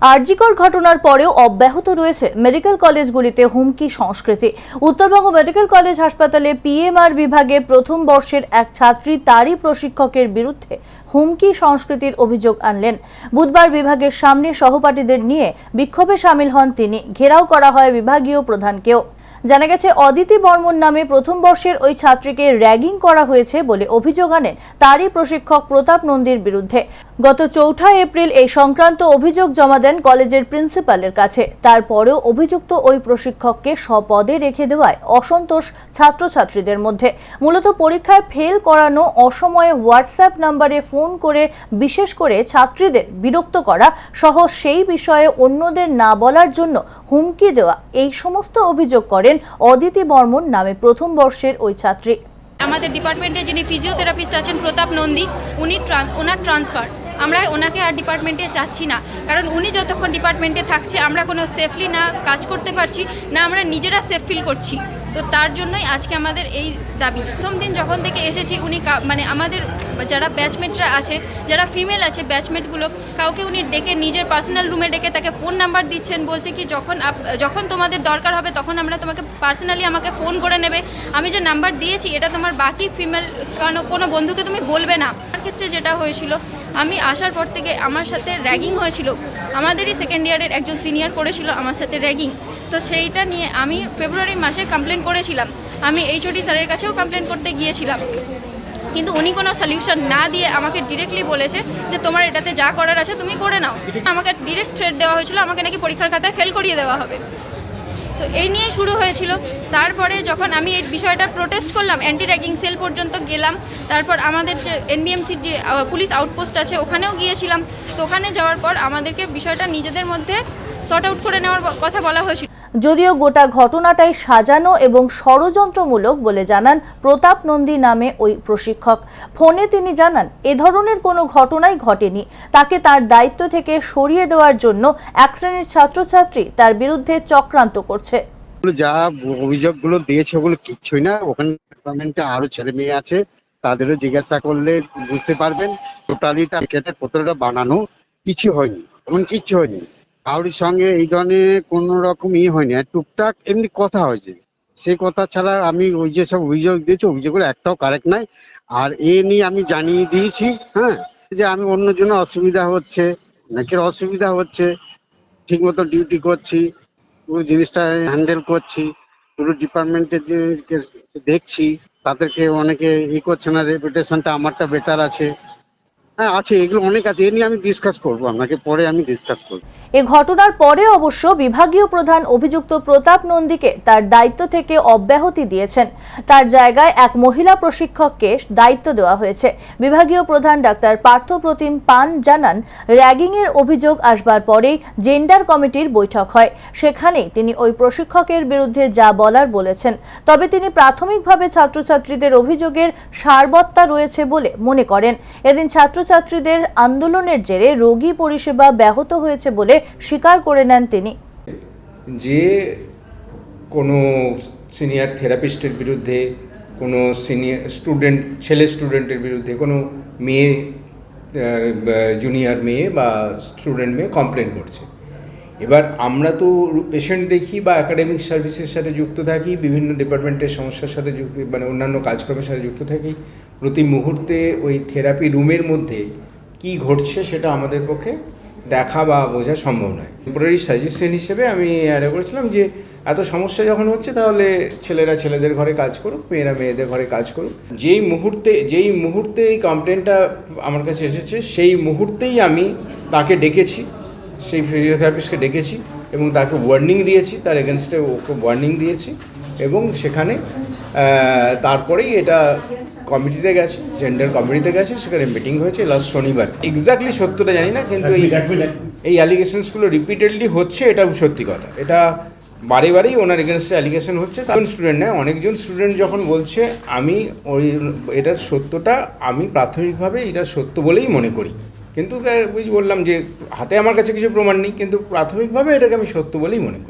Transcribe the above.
আরজিকর ঘটনার পরেও অব্যাহত রয়েছে মেডিকেল কলেজগুলিতে হুমকি সংস্কৃতি। উত্তরবঙ্গ মেডিকেল কলেজ হাসপাতালে পিএমআর বিভাগে প্রথম বর্ষের এক ছাত্রী তারই প্রশিক্ষকের বিরুদ্ধে হুমকি সংস্কৃতির অভিযোগ আনলেন। বুধবার বিভাগের সামনে সহপাঠীদের নিয়ে বিক্ষোভে সামিল হন তিনি। ঘেরাও করা হয় বিভাগীয় প্রধানকেও। জানা গেছে, অদিতি বর্মন নামে প্রথম বর্ষের ওই ছাত্রীকে র্যাগিং করা হয়েছে বলে অভিযোগ আনেন তারই প্রশিক্ষক প্রতাপ নন্দীর বিরুদ্ধে। গত চৌঠা এপ্রিল এই সংক্রান্ত অভিযোগ জমা দেন কলেজের প্রিন্সিপালের কাছে। তারপরেও অভিযুক্ত ওই প্রশিক্ষককে স্বপদে রেখে দেওয়ায় অসন্তোষ ছাত্রছাত্রীদের মধ্যে। মূলত পরীক্ষায় ফেল করানো, অসময়ে হোয়াটসঅ্যাপ নম্বরে ফোন করে, বিশেষ করে ছাত্রীদের বিরক্ত করা সহ সেই বিষয়ে অন্যদের না বলার জন্য হুমকি দেওয়া, এই সমস্ত অভিযোগ করেন অদিতি বর্মন নামে প্রথম বর্ষের ওই ছাত্রী। আমাদের ডিপার্টমেন্টে যিনি ফিজিওথেরাপিস্ট আছেন প্রতাপ নন্দী, উনি ওনার ট্রান্সফার আমরা ওনাকে আর ডিপার্টমেন্টে চাচ্ছি না। কারণ উনি যতক্ষণ ডিপার্টমেন্টে থাকছে, আমরা কোনো সেফলি না কাজ করতে পারছি, না আমরা নিজেরা সেফ ফিল করছি। তো তার জন্যই আজকে আমাদের এই দাবি। প্রথম দিন যখন থেকে এসেছি উনি মানে আমাদের যারা ব্যাচমেটরা আছে, যারা ফিমেল আছে ব্যাচমেটগুলো কাউকে উনি ডেকে নিজের পার্সোনাল রুমে ডেকে তাকে ফোন নাম্বার দিচ্ছেন, বলছে কি যখন যখন তোমাদের দরকার হবে তখন আমরা তোমাকে পার্সোনালি আমাকে ফোন করে নেবে। আমি যে নাম্বার দিয়েছি, এটা তোমার বাকি ফিমেল কোনো বন্ধুকে তুমি বলবে না। আমার ক্ষেত্রে যেটা হয়েছিল আমি আসার পর থেকে আমার সাথে র্যাগিং হয়েছিল। আমাদেরই সেকেন্ড ইয়ারের একজন সিনিয়র করেছিল আমার সাথে র্যাগিং। তো সেইটা নিয়ে আমি ফেব্রুয়ারি মাসে কমপ্লেন করেছিলাম। আমি এইচওডি স্যারের কাছেও কমপ্লেন করতে গিয়েছিলাম। কিন্তু উনি কোনো সলিউশন না দিয়ে আমাকে ডিরেক্টলি বলেছে যে, তোমার এটাতে যা করার আছে তুমি করে নাও। আমাকে ডিরেক্ট থ্রেট দেওয়া হয়েছিল। আমাকে নাকি পরীক্ষার খাতায় ফেল করিয়ে দেওয়া হবে। তো এই নিয়ে শুরু হয়েছিল। তারপরে যখন আমি এই বিষয়টা প্রোটেস্ট করলাম অ্যান্টি র্যাগিং সেল পর্যন্ত গেলাম, তারপর আমাদের যে এনবিএমসির যে পুলিশ আউটপোস্ট আছে, ওখানেও গিয়েছিলাম। তো ওখানে যাওয়ার পর আমাদেরকে বিষয়টা নিজেদের মধ্যে শর্ট আউট করে নেওয়ার কথা বলা হয়েছিল। যদিও গোটা ঘটনাটাই সাজানো এবং ষড়যন্ত্রমূলক বলে জানান প্রতাপ নন্দী নামে ওই প্রশিক্ষক। ফোনে তিনি জানান, এ ধরনের কোনো ঘটনাই ঘটেনি। তাকে তার দায়িত্ব থেকে সরিয়ে দেওয়ার জন্য এক শ্রেণির ছাত্রছাত্রী তার বিরুদ্ধে চক্রান্ত করছে। যা অভিযোগগুলো দিয়েছে ওগুলো কিচ্ছুই না। ওখানে আরও ছেলে মেয়ে আছে, তাদেরও জিজ্ঞাসা করলে বুঝতে পারবেন। টোটালি ক্রিকেটের পত্রটা বানানো কিছু হয়নি, এমন কিচ্ছু হয়নি। কারোর সঙ্গে এই ধরনের কোনো রকম ইয়ে হয়নি। আর টুকটাক এমনি কথা হয়েছে। সেই কথা ছাড়া আমি ওই যে সব অভিযোগ দিয়েছি অভিযোগগুলো একটাও কারেক্ট নাই। আর এ নিয়ে আমি জানিয়ে দিয়েছি হ্যাঁ যে আমি অন্য জন্য অসুবিধা হচ্ছে, অনেকের অসুবিধা হচ্ছে ঠিক মতো ডিউটি করছি, পুরো জিনিসটা হ্যান্ডেল করছি, পুরো ডিপার্টমেন্টের দেখছি, তাদেরকে অনেকে ই করছে না রেপুটেশনটা আমারটা বেটার আছে। হ্যাঁ আছে, এগুলো অনেক আছে। এ নিয়ে আমি ডিসকাস করব, আপনাকে পরে আমি ডিসকাস করব। এ ঘটনার পরে অবশ্য বিভাগীয় প্রধান অভিযুক্ত প্রতাপ নন্দীকে তার দায়িত্ব থেকে অব্যাহতি দিয়েছেন। তার জায়গায় এক মহিলা প্রশিক্ষককে দায়িত্ব দেওয়া হয়েছে। বিভাগীয় প্রধান ডাক্তার পার্থপ্রতিম পান জানান, র্যাগিংয়ের অভিযোগ আসবার পরেই জেন্ডার কমিটির বৈঠক হয়। সেখানেই তিনি ওই প্রশিক্ষকের বিরুদ্ধে যা বলার বলেছেন। তবে তিনি প্রাথমিকভাবে ছাত্রছাত্রীদের অভিযোগের সারবত্তা রয়েছে বলে মনে করেন। এদিন ছাত্রছাত্রীদের আন্দোলনের জেরে রোগী পরিষেবা ব্যাহত হয়েছে বলে স্বীকার করে নেন তিনি। যে কোনো সিনিয়র থেরাপিস্টের বিরুদ্ধে, কোনো সিনিয়র স্টুডেন্ট, ছেলে স্টুডেন্টের বিরুদ্ধে, কোনো মেয়ে জুনিয়র মেয়ে বা স্টুডেন্ট মেয়ে কমপ্লেন করছে। এবার আমরা তো পেশেন্ট দেখি বা একাডেমিক সার্ভিসের সাথে যুক্ত থাকি, বিভিন্ন ডিপার্টমেন্টের সমস্যার সাথে যুক্ত মানে অন্যান্য কাজকর্মের সাথে যুক্ত থাকি। প্রতি মুহূর্তে ওই থেরাপি রুমের মধ্যে কি ঘটছে সেটা আমাদের পক্ষে দেখা বা বোঝা সম্ভব নয়। টেম্পোরারি সাজেশন হিসেবে আমি অ্যারে করেছিলাম যে, এত সমস্যা যখন হচ্ছে তাহলে ছেলেরা ছেলেদের ঘরে কাজ করুক, মেয়েরা মেয়েদের ঘরে কাজ করুক। যেই মুহূর্তে যেই মুহূর্তে এই কমপ্লেনটা আমার কাছে এসেছে, সেই মুহূর্তেই আমি তাকে ডেকেছি, সেই ফিজিওথেরাপিস্টকে ডেকেছি এবং তাকে ওয়ার্নিং দিয়েছি, তার এগেনস্টে ওকে ওয়ার্নিং দিয়েছি এবং সেখানে তারপরেই এটা কমিটিতে গেছে জেন্ডার কমিটিতে গেছে সেখানে মিটিং হয়েছে লাস্ট শনিবার। এক্স্যাক্টলি সত্যটা জানি না কিন্তু এই এই অ্যালিগেশনসগুলো রিপিটেডলি হচ্ছে এটাও সত্যি কথা। এটা বারে বারেই ওনার এগেনস্টে অ্যালিগেশন হচ্ছে। তখন স্টুডেন্ট নেয় অনেকজন স্টুডেন্ট যখন বলছে আমি ওই এটার সত্যটা আমি প্রাথমিকভাবে এটা সত্য বলেই মনে করি। কিন্তু বললাম যে হাতে আমার কাছে কিছু প্রমাণ নেই কিন্তু প্রাথমিকভাবে এটাকে আমি সত্য বলেই মনে করি।